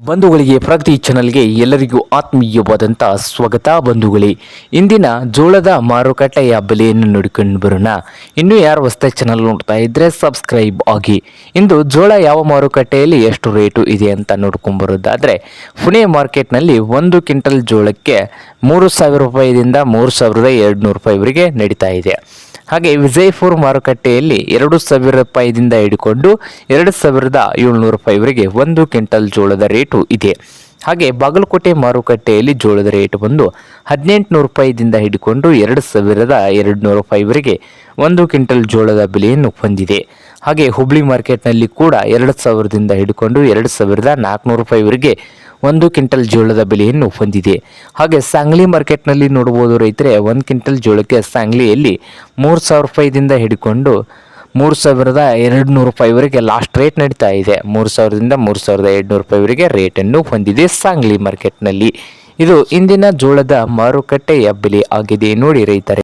ಬಂಧುಗಳಿಗೆ ಪ್ರಗತಿ ಚಾನಲ್ಗೆ ಎಲ್ಲರಿಗೂ ಆತ್ಮೀಯವಾದಂಥ ಸ್ವಾಗತ ಬಂಧುಗಳೇ. ಇಂದಿನ ಜೋಳದ ಮಾರುಕಟ್ಟೆಯ ಬೆಲೆಯನ್ನು ನೋಡಿಕೊಂಡು ಬರೋಣ. ಇನ್ನೂ ಯಾರು ಹೊಸ ಚಾನಲ್ ನೋಡ್ತಾ ಇದ್ರೆ ಸಬ್ಸ್ಕ್ರೈಬ್ ಆಗಿ. ಇಂದು ಜೋಳ ಯಾವ ಮಾರುಕಟ್ಟೆಯಲ್ಲಿ ಎಷ್ಟು ರೇಟು ಇದೆ ಅಂತ ನೋಡ್ಕೊಂಡು ಬರೋದಾದರೆ, ಪುಣೆ ಮಾರ್ಕೆಟ್ನಲ್ಲಿ ಒಂದು ಕ್ವಿಂಟಲ್ ಜೋಳಕ್ಕೆ ಮೂರು ಸಾವಿರ ರೂಪಾಯಿದಿಂದ ಮೂರು ಸಾವಿರದ ಎರಡು ನೂರು ರೂಪಾಯಿವರೆಗೆ ನಡೀತಾ ಇದೆ. ಹಾಗೆ ವಿಜಯಪುರ ಮಾರುಕಟ್ಟೆಯಲ್ಲಿ ಎರಡು ಸಾವಿರ ರೂಪಾಯಿದಿಂದ ಹಿಡಿಕೊಂಡು ಎರಡು ಸಾವಿರದ ಏಳ್ನೂರು ರೂಪಾಯಿವರೆಗೆ ಒಂದು ಕ್ವಿಂಟಲ್ ಜೋಳದ ರೇಟು ಇದೆ. ಹಾಗೆ ಬಾಗಲಕೋಟೆ ಮಾರುಕಟ್ಟೆಯಲ್ಲಿ ಜೋಳದ ರೇಟ್ ಬಂದು ಹದಿನೆಂಟುನೂರು ರೂಪಾಯಿದಿಂದ ಹಿಡಿಕೊಂಡು ಎರಡು ಸಾವಿರದ ಎರಡು ನೂರು ರೂಪಾಯಿವರೆಗೆ ಒಂದು ಕ್ವಿಂಟಲ್ ಜೋಳದ ಬೆಲೆಯನ್ನು ಹೊಂದಿದೆ. ಹಾಗೆ ಹುಬ್ಳಿ ಮಾರ್ಕೆಟ್ನಲ್ಲಿ ಕೂಡ ಎರಡು ಸಾವಿರದಿಂದ ಹಿಡ್ಕೊಂಡು ಎರಡು ಸಾವಿರದ ನಾಲ್ಕುನೂರು ರೂಪಾಯಿವರೆಗೆ ಒಂದು ಕ್ವಿಂಟಲ್ ಜೋಳದ ಬೆಲೆಯನ್ನು ಹೊಂದಿದೆ. ಹಾಗೆ ಸಾಂಗ್ಲಿ ಮಾರ್ಕೆಟ್ನಲ್ಲಿ ನೋಡ್ಬೋದು ರೈತರೆ, ಒಂದು ಕ್ವಿಂಟಲ್ ಜೋಳಕ್ಕೆ ಸಾಂಗ್ಲಿಯಲ್ಲಿ ಮೂರು ಸಾವಿರ ರೂಪಾಯಿದಿಂದ ಹಿಡ್ಕೊಂಡು ಮೂರು ಸಾವಿರದ ಎರಡು ನೂರು ರೂಪಾಯಿವರೆಗೆ ಲಾಸ್ಟ್ ರೇಟ್ ನಡೀತಾ ಇದೆ. ಮೂರು ಸಾವಿರದಿಂದ ಮೂರು ಸಾವಿರದ ಎರಡುನೂರು ರೂಪಾಯಿವರೆಗೆ ರೇಟನ್ನು ಹೊಂದಿದೆ ಸಾಂಗ್ಲಿ ಮಾರ್ಕೆಟ್ನಲ್ಲಿ. ಇದು ಇಂದಿನ ಜೋಳದ ಮಾರುಕಟ್ಟೆಯ ಬೆಲೆ ಆಗಿದೆ ನೋಡಿ ರೈತರೆ.